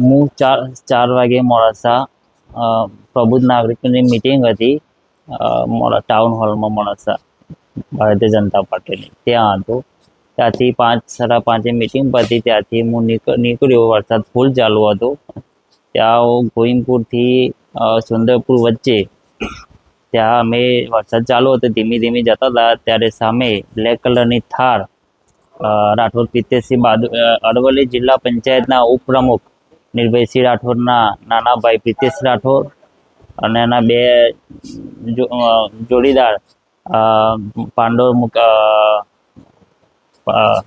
હું ચાર ચાર વાગે મોડાસા પ્રબુદ્ધ નાગરિકોની મિટિંગ હતી. મોડા ટાઉન હોલમાં મોડાસા ભારતીય જનતા પાર્ટીની. ત્યાં હતો. ત્યાંથી પાંચ સાડા પાંચે મિટિંગ પતી. ત્યાંથી હું નીકળ્યો. વરસાદ ફૂલ ચાલુ હતો. ત્યાં હું ગોવિંદપુરથી સુંદરપુર વચ્ચે. ત્યાં અમે વરસાદ ચાલુ હતો. ધીમે ધીમે જતા હતા. ત્યારે સામે બ્લેક કલરની અ, રાઠોડ પિત્તેરસિંહ બાદુ અરવલ્લી જિલ્લા પંચાયતના ઉપપ્રમુખ નિર્ભયસિંહ રાઠોડના નાના ભાઈ પ્રિતેશ રાઠોડ અને એના બે જોડીદાર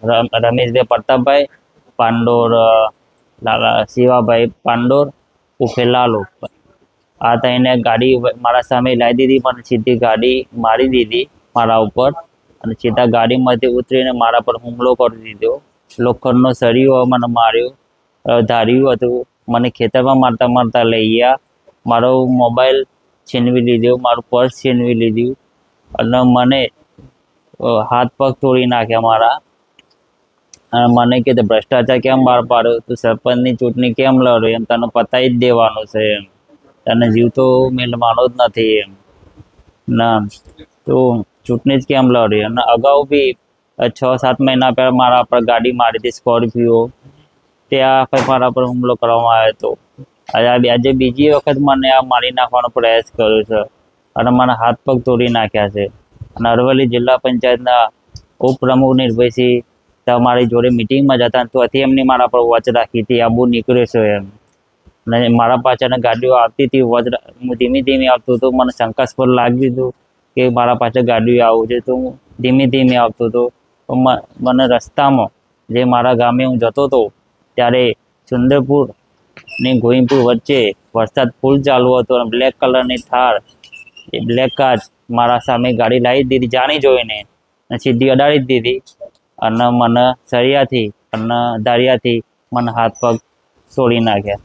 રમ- રમેશભાઈ પ્રતાપભાઈ, પાંડોર શિવાભાઈ પાંડોર ઉફેલાલો આ તઈને ગાડી મારા સામે લાવી દીધી પણ સીધી ગાડી મારી દીધી મારા ઉપર. અને સીધા ગાડીમાંથી ઉતરીને મારા પર હુમલો કરી દીધો. લોખંડનો સળિયો મને માર્યો ધાર્યું હતું. મને ખેતરમાં મારતા મારતા લઈ ગયા. મારો મોબાઈલ છીનવી લીધો, મારું પર્સ છીનવી લીધું અને મને હાથ પગ તોડી નાખ્યા મારા. અને મને કે ભ્રષ્ટાચાર કેમ બહાર પાડ્યો? તું સરપંચની ચૂંટણી કેમ લડ્યો? એમ તને પતાવી જ દેવાનું છે એમ. તને જીવતો મેળવાનો જ નથી એમ. ના. તો ચૂંટણી જ કેમ લડી? અને અગાઉ બી છ, સાત મહિના પહેલાં મારા પર ગાડી મારી હતી સ્કોર્પિયો. ત્યાં કંઈ મારા પર હુમલો કરવામાં આવ્યો હતો. આજે આ આજે બીજી વખત મને આ મારી નાખવાનો પ્રયાસ કર્યો છે. અને મને હાથ પગ તોડી નાખ્યા છે. અને અરવલ્લી જિલ્લા પંચાયતના ઉપપ્રમુખ નિર્ભયસિંહ તમારી જોડે મિટિંગમાં જતા તો ત્યાંથી એમની મારા પર વોચ રાખી હતી. આબુ નીકળ્યો છે એમ. અને મારા પાછળ ગાડીઓ આવતી હતી, વોચ ધીમે ધીમે આવતું હતું. મને શંકાસ્પદ લાગ્યું હતું કે મારા પાછળ ગાડીઓ આવું છે, તો હું ધીમે ધીમે આવતો હતો. મને રસ્તામાં જે મારા ગામે હું જતો હતો, ત્યારે સુંદરપુર ને ગોવિંદપુર વચ્ચે વરસાદ ફૂલ ચાલુ હતો અને બ્લેક કલરની થાર, એ બ્લેક કાર મારા સામે ગાડી લાવી દીધી, જાણી જોઈને. અને સીધી અડાડી દીધી. અને મને સળિયાથી, અને દાળિયાથી મને હાથ પગ તોડી નાખ્યા.